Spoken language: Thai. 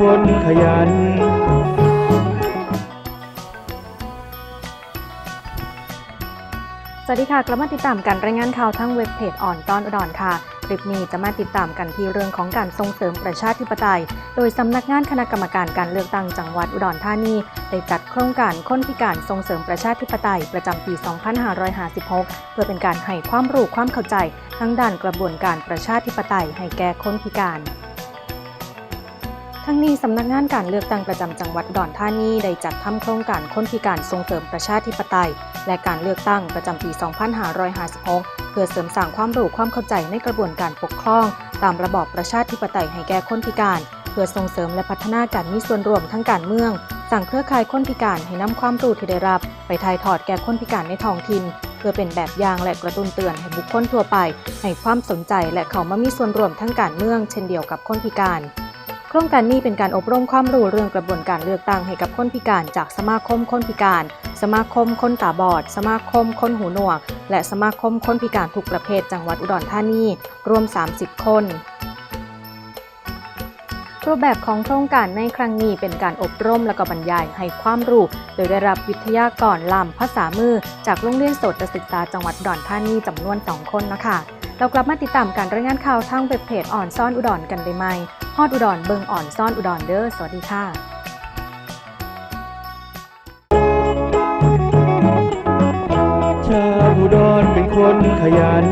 คนขยัน สวัสดีค่ะ กลับมาติดตามการรายงานข่าวทั้งเว็บเพจอ่อนต้อนอุดรค่ะ คลิปนี้จะมาติดตามกันที่เรื่องของการส่งเสริมประชาธิปไตย โดยสำนักงานคณะกรรมการการเลือกตั้งจังหวัดอุดรธานี ได้จัดโครงการค้นพิการส่งเสริมประชาธิปไตยประจำปี 2556 เพื่อเป็นการให้ความรู้ความเข้าใจทั้งด้านกระบวนการประชาธิปไตยให้แก่คนพิการ ทั้งนี้สำนักงานการเลือกตั้งประจำจังหวัดดอุดรธานีได้จัดทำโครงการคนพิการส่งเสริมประชาธิปไตย และการเลือกตั้งประจำปี 2556 เพื่อเสริมสร้างความรู้ความเข้าใจในกระบวนการปกครอง ตามระบอบประชาธิปไตยให้แก่คนพิการ เพื่อส่งเสริมและพัฒนาการมีส่วนร่วมทั้งการเมือง สั่งเครือข่ายคนพิการให้นำความรู้ที่ได้รับ ไปถ่ายทอดแก่คนพิการในท้องถิ่นเพื่อเป็นแบบอย่างและกระตุ้นเตือนให้บุคคลทั่วไปให้ความสนใจและเข้ามามีส่วนร่วมทั้งการเมือง เช่นเดียวกับคนพิการ โครงการนี้เป็นการอบรมความรู้เรื่องกระบวนการเลือกตั้งให้กับคนพิการจากสมาคมคนพิการ สมาคมคนตาบอด สมาคมคนหูหนวก และสมาคมคนพิการทุกประเภทจังหวัดอุดรธานีรวม 30 คนรูปแบบของโครงการในครั้งนี้เป็นการอบรมและก็บรรยายให้ความรู้ โดยได้รับวิทยากรลำภาษามือ จากโรงเรียนโสตศึกษาจังหวัดอุดรธานีจำนวน 2 คนนะคะ เรากลับมาติดตามการรายงานข่าวทางเว็บเพจอ่อนซ่อนอุดรกันได้ไหม ฮอดอุดรเบิงอ่อนซ่อนอุดรเด้อสวัสดีค่ะชาวอุดรเป็นคนขยัน